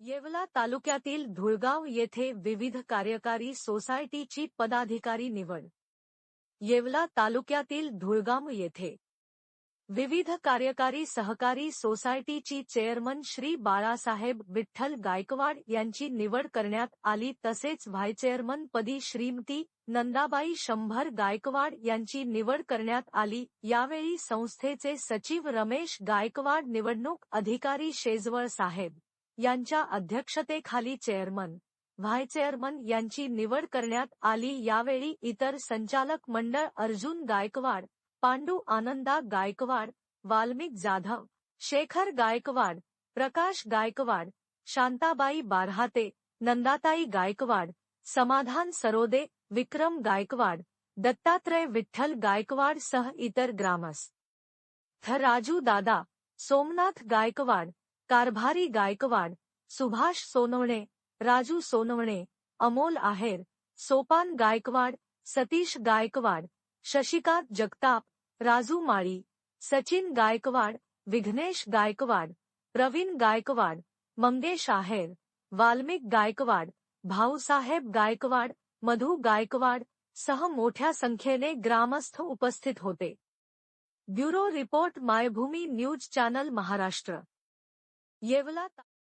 येवला तालुक्यातील धुळगाव येथे विविध कार्यकारी सोसायटीची पदाधिकारी निवड. येवला तालुक्यातील धुळगाव येथे विविध कार्यकारी सहकारी सोसायटीची चेअरमन श्री बाळासाहेब विठ्ठल गायकवाड यांची निवड करण्यात आली. तसेच व्हायचेअरमन पदी श्रीमती नंदाबाई शंभर गायकवाड यांची निवड करण्यात आली. यावेळी संस्थेचे सचिव रमेश गायकवाड निवडणूक अधिकारी शेजवळ साहेब यांच्या अध्यक्षतेखाली चेअरमन व्हाय चेअरमन यांची निवड करण्यात आली. यावेळी इतर संचालक मंडळ अर्जुन गायकवाड पांडू आनंदा गायकवाड वाल्मिक जाधव शेखर गायकवाड प्रकाश गायकवाड शांताबाई बारहाते नंदाताई गायकवाड समाधान सरोदे विक्रम गायकवाड दत्तात्रय विठ्ठल गायकवाड सह इतर ग्रामस्थ. राजू दादा सोमनाथ गायकवाड कारभारी गायकवाड सुभाष सोनवणे, राजू सोनवणे, अमोल आहेर, सोपान गायकवाड, सतीश गायकवाड, शशिकांत जगताप, राजू माळी, सचिन गायकवाड, विघ्नेश गायकवाड, प्रवीण गायकवाड, मंगेश आहेर, वाल्मिक गायकवाड, भाऊसाहेब गायकवाड, मधु गायकवाड सह मोठ्या संख्येने ग्रामस्थ उपस्थित होते. Bureau report Maybhumi news channel Maharashtra. Yeola